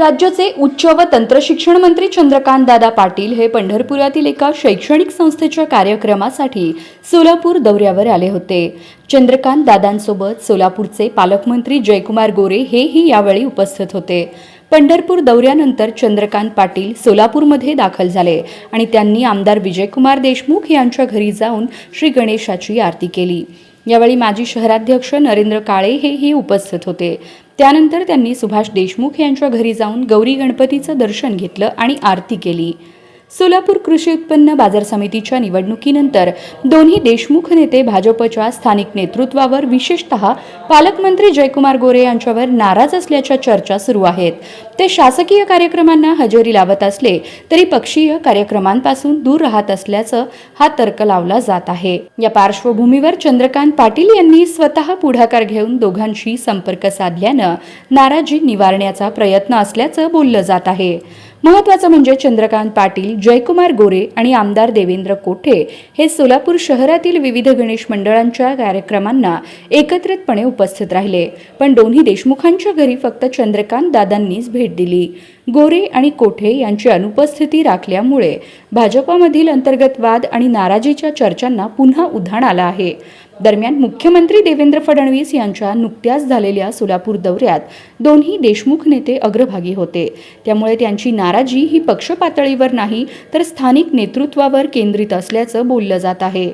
राज्याचे उच्च व तंत्रशिक्षण मंत्री चंद्रकांत दादा पाटील हे पंढरपुरातील एका शैक्षणिक संस्थेच्या कार्यक्रमासाठी सोलापूर दौऱ्यावर आले होते. चंद्रकांत दादांसोबत सोलापूरचे पालकमंत्री जयकुमार गोरे हेही यावेळी उपस्थित होते. पंढरपूर दौऱ्यानंतर चंद्रकांत पाटील सोलापूरमध्ये दाखल झाले आणि त्यांनी आमदार विजयकुमार देशमुख यांच्या घरी जाऊन श्री गणेशाची आरती केली. यावेळी माजी शहराध्यक्ष नरेंद्र काळे हेही उपस्थित होते. त्यानंतर त्यांनी सुभाष देशमुख यांच्या घरी जाऊन गौरी गणपतीचं दर्शन घेतलं आणि आरती केली. सोलापूर कृषी उत्पन्न बाजार समितीच्या निवडणुकीनंतर दोन्ही देशमुख नेते भाजपच्या स्थानिक नेतृत्वावर विशेषतः पालकमंत्री जयकुमार गोरे यांच्यावर नाराज असल्याच्या चर्चा सुरू आहेत. ते शासकीय कार्यक्रमांना हजेरी लावत असले तरी पक्षीय कार्यक्रमांपासून दूर राहत असल्याचं हा तर्क लावला जात आहे. या पार्श्वभूमीवर चंद्रकांत पाटील यांनी स्वतः पुढाकार घेऊन दोघांशी संपर्क साधल्यानं नाराजी निवारण्याचा प्रयत्न असल्याचं बोललं जात आहे. महत्वाचं म्हणजे चंद्रकांत पाटील जयकुमार गोरे आणि आमदार देवेंद्र कोठे हे सोलापूर शहरातील विविध गणेश मंडळांच्या कार्यक्रमांना एकत्रितपणे उपस्थित राहिले. पण दोन्ही देशमुखांच्या घरी फक्त चंद्रकांत दादांनीच भेट दिली. गोरे आणि कोठे यांची अनुपस्थिती राखल्यामुळे भाजपामधील अंतर्गत वाद आणि नाराजीच्या चर्चांना पुन्हा उधाण आलं आहे. दरम्यान मुख्यमंत्री देवेंद्र फडणवीस यांच्या नुकत्याच झालेल्या सोलापूर दौऱ्यात दोन्ही देशमुख नेते अग्रभागी होते. त्यामुळे त्यांची नाराजी ही पक्ष पातळीवर नाही तर स्थानिक नेतृत्वावर केंद्रित असल्याचं बोललं जात आहे.